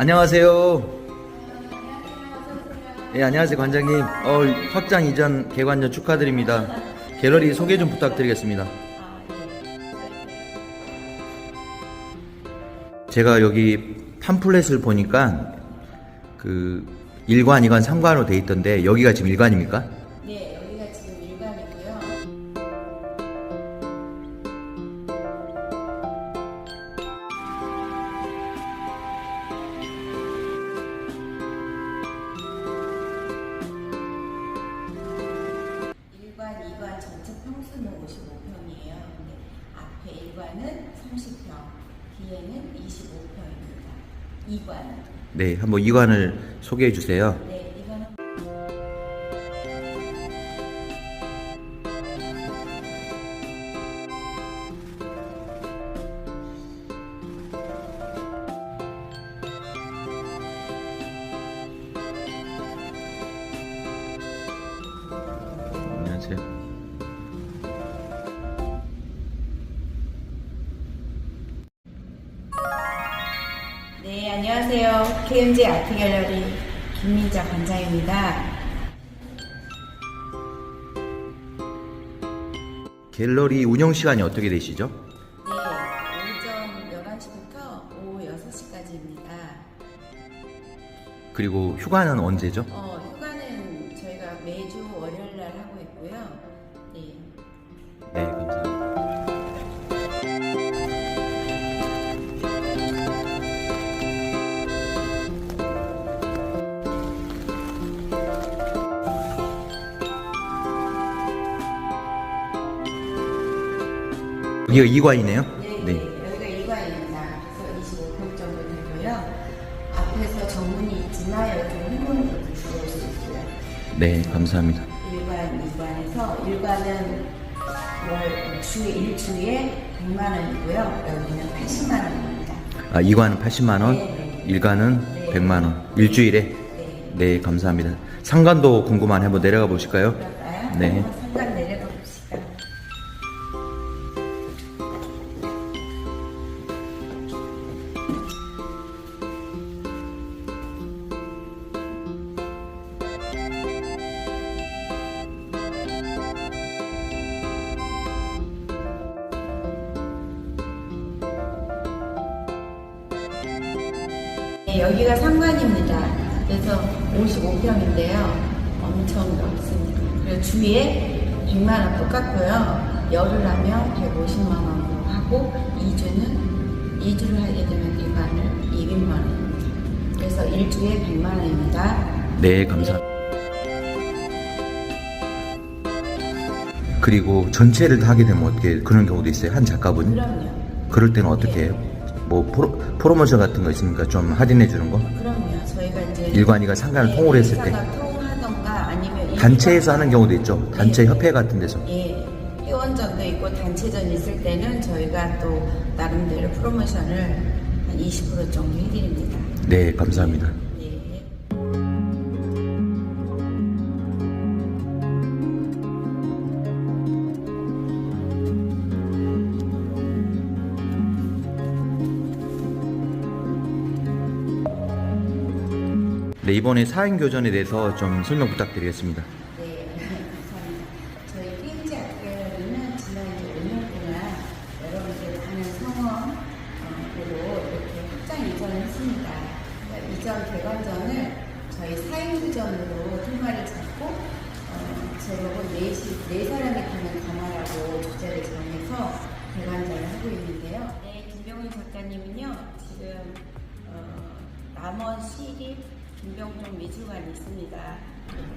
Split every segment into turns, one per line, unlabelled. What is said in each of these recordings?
안녕하세요. 예, 안녕하세요, 관장님. 어, 확장 이전 개관전 축하드립니다. 갤러리 소개 좀 부탁드리겠습니다. 제가 여기 팜플렛을 보니까 그 1관, 2관, 3관으로 돼 있던데 여기가 지금 1관입니까?
전체 평수는 55평이에요. 근데 앞에 일관은 30평, 뒤에는 25평입니다. 이관.
네, 한번 2관을 소개해 주세요. 안녕하세요.
KMJ 아트 갤러리 김민자 관장입니다.
갤러리 운영 시간이 어떻게 되시죠?
네, 오전 11시부터 오후 6시까지입니다.
그리고 휴가는 언제죠?
어, 휴가는 저희가 매주 월요일 날 하고 있고요. 네.
네, 감사합니다. 여기가 2관이네요?
네, 네. 여기가 일관입니다. 그래서 25평 정도 되고요. 앞에서 정문이 있지만 여기 후문으로 들어올 수 있고요.
네, 감사합니다.
일관, 이관에서 일관은 월, 주 1주에 100만 원이고요. 여기는 80만 원입니다.
아, 2관은 80만 원,
네, 네.
1관은
네.
100만 원. 일주일에?
네.
네, 감사합니다. 상관도 궁금한 한번 내려가 보실까요?
그럴까요?
네.
네, 여기가 상관입니다. 그래서 55평인데요. 엄청 넓습니다. 그리고 주에 100만 원 똑같고요. 열흘 하면 150만 원으로 하고 2주는 2주를 하게 되면 일반을 200만 원입니다. 그래서 1주에 100만 원입니다.
네, 감사합니다. 그리고 전체를 다 하게 되면 어떻게 그런 경우도 있어요? 한 작가분이?
그럼요.
그럴 때는 어떻게 해요? 뭐 프로, 프로모션 같은 거 있습니까? 좀 할인해 주는 거?
그럼요. 저희가 이제
일관이가 상관을 통으로 했을 때
통하던가 아니면
단체에서 하는 경우도 있죠. 단체
네.
협회 같은 데서.
예, 회원전도 있고 단체전 있을 때는 저희가 또 나름대로 프로모션을 한 20% 정도 해드립니다.
네, 감사합니다. 네, 이번에 사행 교전에 대해서 좀 설명 부탁드리겠습니다.
네, 감사합니다. 저희 PMG 아트갤러리는 지난 이제 5년 동안 여러분들 많은 성원으로 이렇게 확장 이전을 했습니다. 그러니까 이전 개관전을 저희 사행구전으로 테마를 잡고 어, 제목은 네, 시, 네 사람이 타는 강화라고 주제를 정해서 개관전을 하고 있는데요. 네, 김병훈 작가님은요, 지금 어, 남원 시립 김병종 미술관이 있습니다.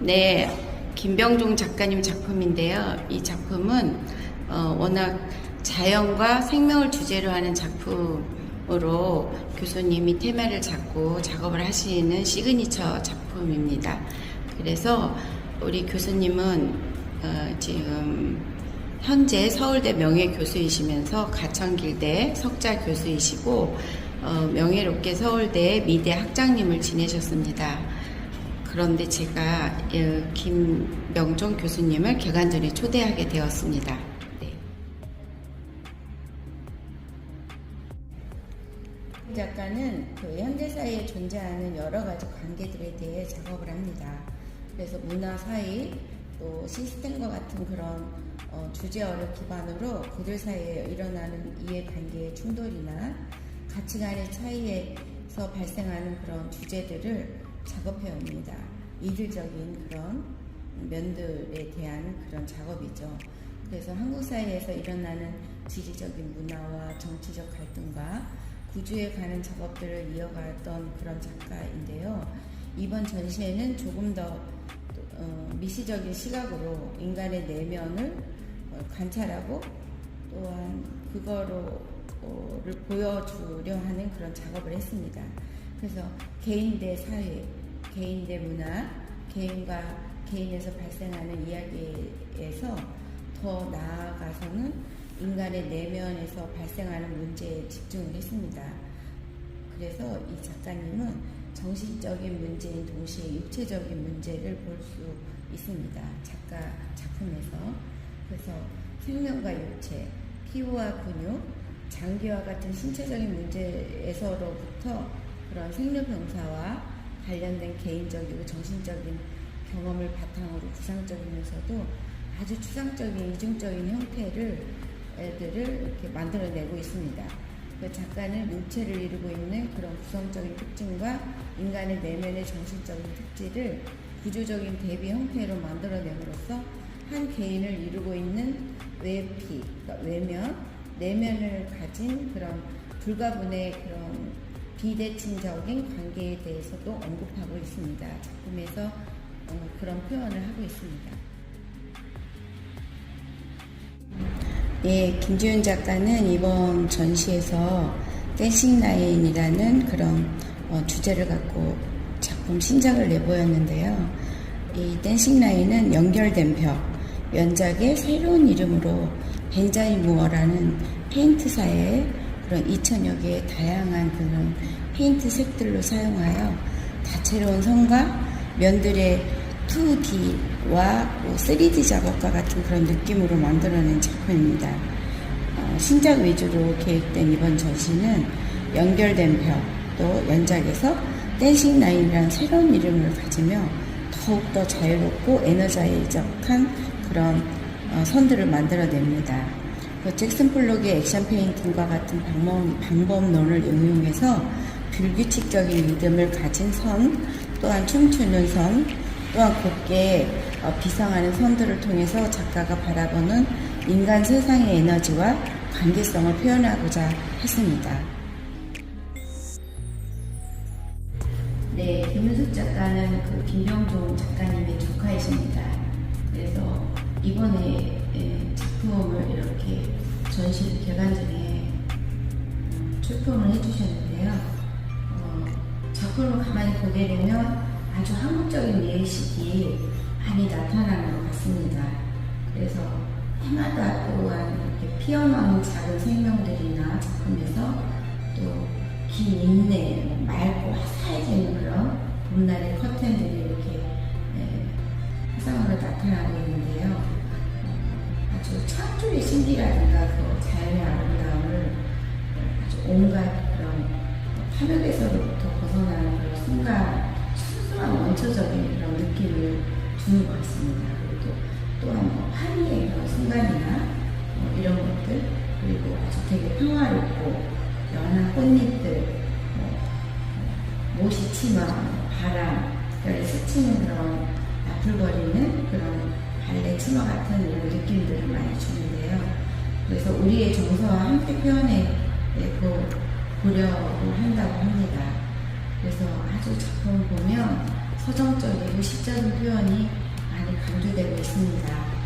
네, 김병종 작가님 작품인데요. 이 작품은 어, 워낙 자연과 생명을 주제로 하는 작품으로 교수님이 테마를 잡고 작업을 하시는 시그니처 작품입니다. 그래서 우리 교수님은 어, 지금 현재 서울대 명예교수이시면서 가천길대 석자 교수이시고 어, 명예롭게 서울대 미대 학장님을 지내셨습니다. 그런데 제가 어, 김명종 교수님을 개관전에 초대하게 되었습니다. 네. 작가는 그 현대사의 사이에 존재하는 여러 가지 관계들에 대해 작업을 합니다. 그래서 문화 사이 또 시스템과 같은 그런 어, 주제어를 기반으로 그들 사이에 일어나는 이해관계의 충돌이나 가치관의 차이에서 발생하는 그런 주제들을 작업해 옵니다. 이질적인 그런 면들에 대한 그런 작업이죠. 그래서 한국 사회에서 일어나는 지리적인 문화와 정치적 갈등과 구주에 관한 작업들을 이어갔던 그런 작가인데요. 이번 전시회는 조금 더 어, 미시적인 시각으로 인간의 내면을 어, 관찰하고 또한 그거 를 보여주려 하는 그런 작업을 했습니다. 그래서 개인 대 사회, 개인 대 문화, 개인과 개인에서 발생하는 이야기에서 더 나아가서는 인간의 내면에서 발생하는 문제에 집중을 했습니다. 그래서 이 작가님은 정신적인 문제인 동시에 육체적인 문제를 볼 수 있습니다. 작가 작품에서. 그래서 생명과 육체, 피부와 근육, 장기와 같은 신체적인 문제에서로부터 그런 생로병사와 관련된 개인적이고 정신적인 경험을 바탕으로 구상적이면서도 아주 추상적인 이중적인 형태를 애들을 이렇게 만들어내고 있습니다. 그 작가는 육체를 이루고 있는 그런 구성적인 특징과 인간의 내면의 정신적인 특질을 구조적인 대비 형태로 만들어냄으로써 한 개인을 이루고 있는 외피, 그러니까 외면, 내면을 가진 그런 불가분의 그런 비대칭적인 관계에 대해서도 언급하고 있습니다. 작품에서 어, 그런 표현을 하고 있습니다. 예, 김지훈 작가는 이번 전시에서 댄싱 라인이라는 그런 어, 주제를 갖고 작품 신작을 내보였는데요. 이 댄싱 라인은 연결된 벽, 연작의 새로운 이름으로 벤자이 무어라는 페인트사의 그런 2천여 개의 다양한 그런 페인트 색들로 사용하여 다채로운 선과 면들의 2D와 3D 작업과 같은 그런 느낌으로 만들어낸 작품입니다. 어, 신작 위주로 계획된 이번 전시는 연결된 벽, 또 연작에서 댄싱 라인이라는 새로운 이름을 가지며 더욱더 자유롭고 에너자이적한 그런 어, 선들을 만들어냅니다. 그 잭슨 폴록의 액션 페인팅과 같은 방법, 방법 론을 응용해서 불규칙적인 리듬을 가진 선, 또한 춤추는 선, 또한 곱게 어, 비상하는 선들을 통해서 작가가 바라보는 인간 세상의 에너지와 관계성을 표현하고자 했습니다. 네, 김윤숙 작가는 그 김병종 작가님의 조카이십니다. 이번에 예, 작품을 이렇게 전시 개관전에 음, 출품을 해주셨는데요. 어, 작품을 가만히 보게 되면 아주 한국적인 예식이 많이 나타나는 것 같습니다. 그래서 해마다 또한 이렇게 피어나는 작은 생명들이나 작품에서 또 긴 인내, 뭐 맑고 화사해지는 그런 봄날의 커튼들이 이렇게 예, 화상으로 나타나고 있는데요. 어, 아주 창조의 신기라든가 그 자연의 아름다움을 아주 온갖 그런 탐욕에서부터 벗어나는 그런 순간 순수한 원초적인 그런 느낌을 주는 것 같습니다. 그리고 또 또한 뭐 환희의 그런 순간이나 뭐 이런 것들 그리고 아주 되게 평화롭고 연한 꽃잎들 뭐, 모시 치마 바람 스치는 그런 나풀거리는 그런 발레 치마 같은 이런 느낌들을 많이 주는데요. 그래서 우리의 정서와 함께 표현해 보, 보려고 한다고 합니다. 그래서 아주 작품 보면 서정적이고 시적인 표현이 많이 강조되고 있습니다.